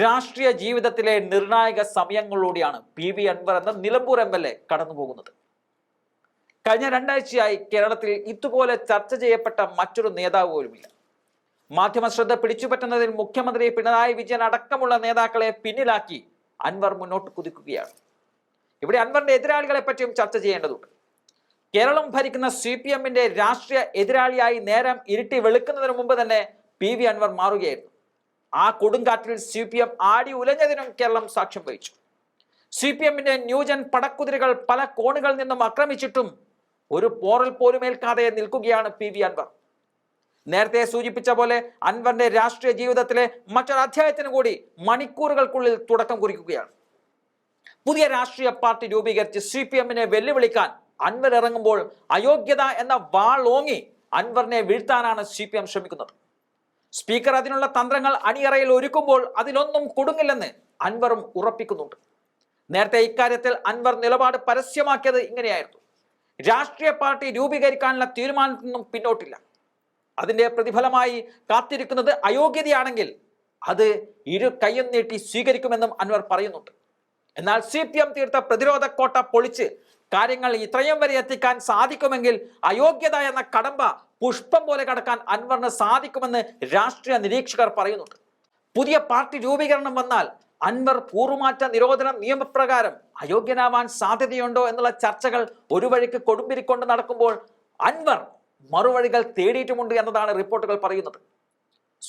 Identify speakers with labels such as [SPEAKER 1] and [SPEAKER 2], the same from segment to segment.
[SPEAKER 1] രാഷ്ട്രീയ ജീവിതത്തിലെ നിർണായക സമയങ്ങളിലൂടെയാണ് പി വി അൻവർ എന്ന നിലമ്പൂർ എം എൽ എ കടന്നു പോകുന്നത് കഴിഞ്ഞ രണ്ടാഴ്ചയായി കേരളത്തിൽ ഇതുപോലെ ചർച്ച ചെയ്യപ്പെട്ട മറ്റൊരു നേതാവ് പോലുമില്ല. മാധ്യമ ശ്രദ്ധ പിടിച്ചുപറ്റുന്നതിൽ മുഖ്യമന്ത്രി പിണറായി വിജയൻ അടക്കമുള്ള നേതാക്കളെ പിന്നിലാക്കി അൻവർ മുന്നോട്ട് കുതിക്കുകയാണ്. ഇവിടെ അൻവറിന്റെ എതിരാളികളെ പറ്റിയും ചർച്ച ചെയ്യേണ്ടതുണ്ട്. കേരളം ഭരിക്കുന്ന സി പി എമ്മിന്റെ രാഷ്ട്രീയ എതിരാളിയായി നേരം ഇരുട്ടി വെളുക്കുന്നതിന് മുമ്പ് തന്നെ പി വി അൻവർ മാറുകയായിരുന്നു. ആ കൊടുങ്കാറ്റിൽ സി പി എം ആടി ഉലഞ്ഞതിനും കേരളം സാക്ഷ്യം വഹിച്ചു. സി പി എമ്മിന്റെ ന്യൂജൻ പടക്കുതിരകൾ പല കോണുകളിൽ നിന്നും ആക്രമിച്ചിട്ടും ഒരു പോറൽ പോലും ഏൽക്കാതെ നിൽക്കുകയാണ് പി വി അൻവർ. നേരത്തെ സൂചിപ്പിച്ച പോലെ അൻവറിന്റെ രാഷ്ട്രീയ ജീവിതത്തിലെ മറ്റൊരു അധ്യായത്തിന് കൂടി മണിക്കൂറുകൾക്കുള്ളിൽ തുടക്കം കുറിക്കുകയാണ്. പുതിയ രാഷ്ട്രീയ പാർട്ടി രൂപീകരിച്ച് സി പി എമ്മിനെ വെല്ലുവിളിക്കാൻ അൻവർ ഇറങ്ങുമ്പോൾ അയോഗ്യത എന്ന വാൾ ഓങ്ങി അൻവറിനെ വീഴ്ത്താനാണ് സി പി എം ശ്രമിക്കുന്നത്. സ്പീക്കർ അതിനുള്ള തന്ത്രങ്ങൾ അണിയറയിൽ ഒരുക്കുമ്പോൾ അതിലൊന്നും കൊടുങ്ങില്ലെന്ന് അൻവറും ഉറപ്പിക്കുന്നുണ്ട്. നേരത്തെ ഇക്കാര്യത്തിൽ അൻവർ നിലപാട് പരസ്യമാക്കിയത് ഇങ്ങനെയായിരുന്നു. രാഷ്ട്രീയ പാർട്ടി രൂപീകരിക്കാനുള്ള തീരുമാനത്തിൽ നിന്നും പിന്നോട്ടില്ല. അതിന്റെ പ്രതിഫലമായി കാത്തിരിക്കുന്നത് അയോഗ്യതയാണെങ്കിൽ അത് ഇരു കയ്യും നീട്ടി സ്വീകരിക്കുമെന്നും അൻവർ പറയുന്നുണ്ട്. എന്നാൽ സി പി എം തീർത്ത പ്രതിരോധ കോട്ട പൊളിച്ച് കാര്യങ്ങൾ ഇത്രയും വരെ എത്തിക്കാൻ സാധിക്കുമെങ്കിൽ അയോഗ്യത എന്ന കടമ്പ പുഷ്പം പോലെ കടക്കാൻ അൻവറിന് സാധിക്കുമെന്ന് രാഷ്ട്രീയ നിരീക്ഷകർ പറയുന്നുണ്ട്. പുതിയ പാർട്ടി രൂപീകരണം വന്നാൽ അൻവർ കൂറുമാറ്റ നിരോധന നിയമപ്രകാരം അയോഗ്യനാവാൻ സാധ്യതയുണ്ടോ എന്നുള്ള ചർച്ചകൾ ഒരു വഴിക്ക് കൊടുമ്പിരിക്കൊണ്ട് നടക്കുമ്പോൾ അൻവർ മറുവഴികൾ തേടിയിട്ടുമുണ്ട് എന്നതാണ് റിപ്പോർട്ടുകൾ പറയുന്നത്.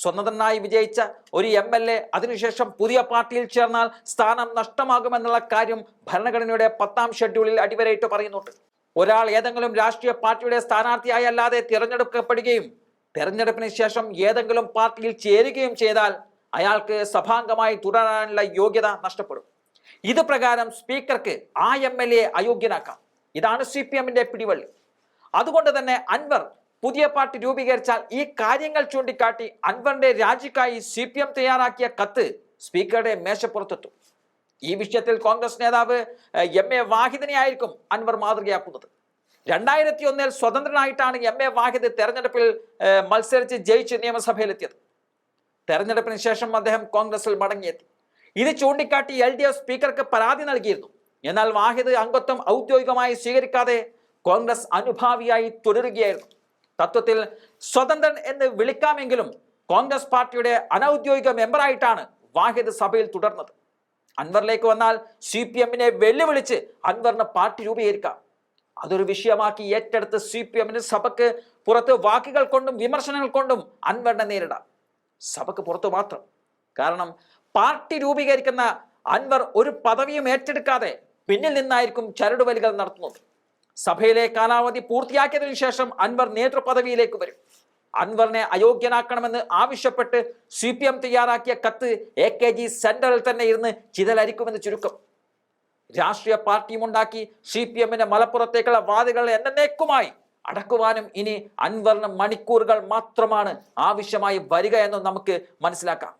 [SPEAKER 1] സ്വതന്ത്രനായി വിജയിച്ച ഒരു എം എൽ എ അതിനുശേഷം പുതിയ പാർട്ടിയിൽ ചേർന്നാൽ സ്ഥാനം നഷ്ടമാകുമെന്നുള്ള കാര്യം ഭരണഘടനയുടെ പത്താം ഷെഡ്യൂളിൽ അടിവരയിട്ട് പറയുന്നുണ്ട്. ഒരാൾ ഏതെങ്കിലും രാഷ്ട്രീയ പാർട്ടിയുടെ സ്ഥാനാർത്ഥിയായി അല്ലാതെ തിരഞ്ഞെടുക്കപ്പെടുകയും തിരഞ്ഞെടുപ്പിന് ശേഷം ഏതെങ്കിലും പാർട്ടിയിൽ ചേരുകയും ചെയ്താൽ അയാൾക്ക് സഭാംഗമായി തുടരാനുള്ള യോഗ്യത നഷ്ടപ്പെടും. ഇത് പ്രകാരം സ്പീക്കർക്ക് ആ എം എൽ എ അയോഗ്യനാക്കാം. ഇതാണ് സി പി എമ്മിന്റെ പിടിവള്ളി. അതുകൊണ്ട് തന്നെ അൻവർ പുതിയ പാർട്ടി രൂപീകരിച്ചാൽ ഈ കാര്യങ്ങൾ ചൂണ്ടിക്കാട്ടി അൻവറിന്റെ രാജിക്കായി സി പി എം തയ്യാറാക്കിയ കത്ത് സ്പീക്കറുടെ മേശപ്പുറത്തെത്തും. ഈ വിഷയത്തിൽ കോൺഗ്രസ് നേതാവ് എം. എ. വാഹിദിനെ ആയിരിക്കും അൻവർ മാതൃകയാക്കുന്നത്. രണ്ടായിരത്തി ഒന്നിൽ സ്വതന്ത്രനായിട്ടാണ് എം. എ. വാഹിദ് തെരഞ്ഞെടുപ്പിൽ മത്സരിച്ച് ജയിച്ച് നിയമസഭയിലെത്തിയത്. തെരഞ്ഞെടുപ്പിന് ശേഷം അദ്ദേഹം കോൺഗ്രസിൽ മടങ്ങിയെത്തി. ഇത് ചൂണ്ടിക്കാട്ടി എൽ ഡി എഫ് സ്പീക്കർക്ക് പരാതി നൽകിയിരുന്നു. എന്നാൽ വാഹിദ് അംഗത്വം ഔദ്യോഗികമായി സ്വീകരിക്കാതെ കോൺഗ്രസ് അനുഭാവിയായി തുടരുകയായിരുന്നു. തത്വത്തിൽ സ്വതന്ത്രൻ എന്ന് വിളിക്കാമെങ്കിലും കോൺഗ്രസ് പാർട്ടിയുടെ അനൌദ്യോഗിക മെമ്പറായിട്ടാണ് വാഹിദ് സഭയിൽ തുടർന്നത്. അൻവറിലേക്ക് വന്നാൽ സി പി എമ്മിനെ വെല്ലുവിളിച്ച് അൻവറിന് പാർട്ടി രൂപീകരിക്കാം. അതൊരു വിഷയമാക്കി ഏറ്റെടുത്ത് സി പി എമ്മിന് സഭയ്ക്ക് പുറത്ത് വാക്കുകൾ കൊണ്ടും വിമർശനങ്ങൾ കൊണ്ടും അൻവറിനെ നേരിടാം. സഭയ്ക്ക് പുറത്തു മാത്രം. കാരണം പാർട്ടി രൂപീകരിക്കുന്ന അൻവർ ഒരു പദവിയും ഏറ്റെടുക്കാതെ പിന്നിൽ നിന്നായിരിക്കും ചരടുവലികൾ നടത്തുന്നത്. സഭയിലെ കാലാവധി പൂർത്തിയാക്കിയതിനു ശേഷം അൻവർ നേതൃപദവിയിലേക്ക് വരും. അൻവറിനെ അയോഗ്യനാക്കണമെന്ന് ആവശ്യപ്പെട്ട് സി പി എം തയ്യാറാക്കിയ കത്ത് എ കെ ജി സെന്ററിൽ തന്നെ ഇരുന്ന് ചിതലരിക്കുമെന്ന് ചുരുക്കം. രാഷ്ട്രീയ പാർട്ടിയും ഉണ്ടാക്കി സി പി എമ്മിന്റെ മലപ്പുറത്തേക്കുള്ള വാദികൾ എന്നേക്കുമായി അടക്കുവാനും ഇനി അൻവറിന് മണിക്കൂറുകൾ മാത്രമാണ് ആവശ്യമായി വരിക എന്ന് നമുക്ക് മനസ്സിലാക്കാം.